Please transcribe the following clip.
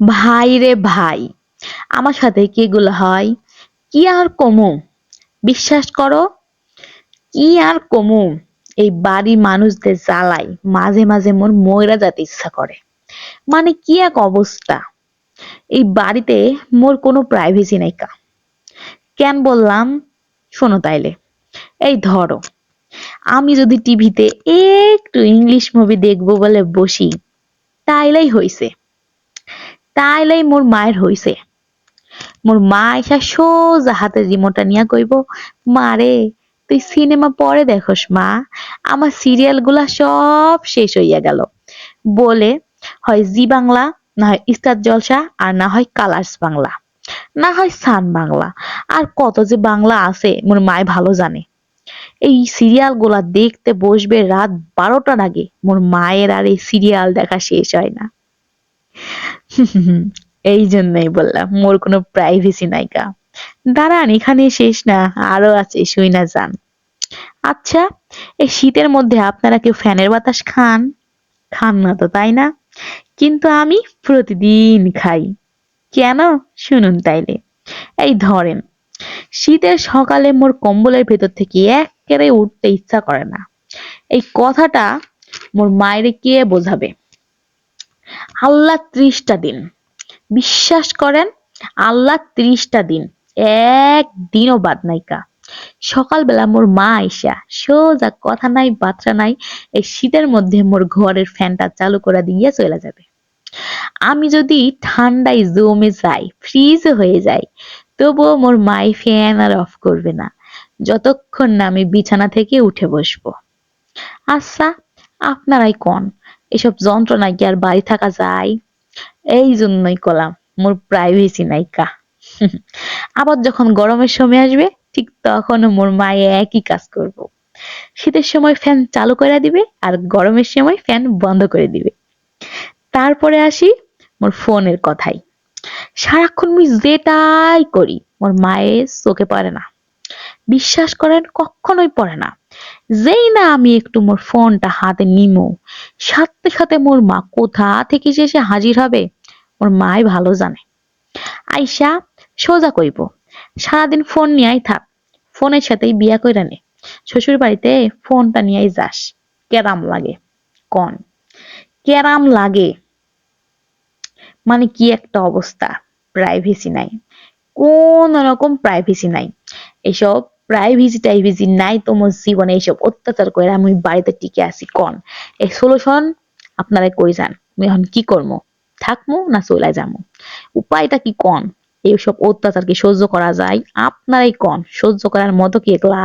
ভাই রে ভাই, আমার সাথে কি এগুলো হয়? কি আর কমু? বিশ্বাস করো, কি আর কমু? এই বাড়ির মানুষদের জ্বালাই মাঝে মাঝে মোর ময়রা যেতে ইচ্ছা করে। মানে কি এক অবস্থা? এই বাড়িতে মোর কোনো প্রাইভেসি নাই কা। কেন বললাম? শোনো তাইলে। এই ধরো, আমি যদি টিভিতে একটু ইংলিশ মুভি দেখব বলে বসি, তাইলেই হইছে। তাইলেই মোর মায়ের হইছে মোর মা এসা সোজা হাতে রিমোটটা নিয়া কইব মারে তুই সিনেমা পরে দেখোস মা। আমার সিরিয়ালগুলা সব শেষ হইয়া গেল। বলে, হয় জি বাংলা, না হয় ইস্তার জলসা, আর না হয় কালার্স বাংলা। না হয় সান বাংলা। আর কত যে বাংলা আছে মোর মায় ভালো জানে। এই সিরিয়ালগুলা দেখতে বসবে রাত বারোটার আগে। মোর মায়ের আর এই সিরিয়াল দেখা শেষ হয় না। এই জন্যই বললাম, মোর কোনো প্রাইভেসি নাইকা দাঁড়ান, এখানে শেষ না, আরও আছে, শুই না যান। আচ্ছা এই শীতের মধ্যে আপনারা কেউ ফ্যানের বাতাস খান? খান না তো, তাই না? কিন্তু আমি প্রতিদিন খাই। কেন? শুনুন তাইলে। এই ধরেন, শীতের সকালে মোর কম্বলের ভেতর থেকে একেবারে উঠতে ইচ্ছা করে না। এই কথাটা মোর মায়ের কে বোঝাবে? আল্লাহ ত্রিশটা দিন। বিশ্বাস করেন, আল্লাহ ত্রিশটা দিন। এক দিনও বাদ নাইকা সকালবেলা মোর মা আইসা, সোজা কথা নাই বার্তা নাই, এই শীতের মধ্যে মোর ঘরের ফ্যানটা চালু করে দিয়ে চলে যাবে। আমি যদি ঠান্ডায় জমে যাই, ফ্রিজ হয়ে যাই, তবুও মোর মাই ফ্যান আর অফ করবে না। যতক্ষণ না আমি বিছানা থেকে উঠে বসবো। আচ্ছা আপনারাই কন? এসব যন্ত্রণায় কি আর বাড়ি থাকা যায়? এই জন্যই কলাম মোর প্রাইভেসি নাইকা। আবার যখন গরমের সময় আসবে, ঠিক তখন মোর মায়ে একই কাজ করব। শীতের সময় ফ্যান চালু করে দিবে আর গরমের সময় ফ্যান বন্ধ করে দিবে। তারপরে আসি মোর ফোনের কথাই। সারাক্ষণ মুই যেটাই করি, মোর মায়ের চোখে পড়ে না। বিশ্বাস করেন, কখনোই পড়ে না। যেই না আমি একটু মোর ফোনটা হাতে নিমো। সাথে সাথে মোর মা কোথা থেকে যে এসে হাজির হবে, মোর মাই ভালো জানে। আইসা সোজা কইব, সারাদিন ফোন নিয়েই থাক, ফোনের সাথেই বিয়া কইরা নে। শ্বশুর বাড়িতে ফোনটা নিয়েই যাস, কেরাম লাগে, কন। কেরাম লাগে মানে কি একটা অবস্থা প্রাইভেসি নাই কোন রকম প্রাইভেসি নাই। এসব প্রাইভেসি টাইভেসি নাই তোমার জীবনে এইসব অত্যাচার করে আমি বাড়িতে টিকে আছি, কন। এই সলিউশন আপনারা কই যান আমি এখন কি করব থাকব না চলে যাব উপায়টা কি কন? এইসব অত্যাচারকে সহ্য করা যায়, আপনারাই কন, সহ্য করার মতো কি এগুলা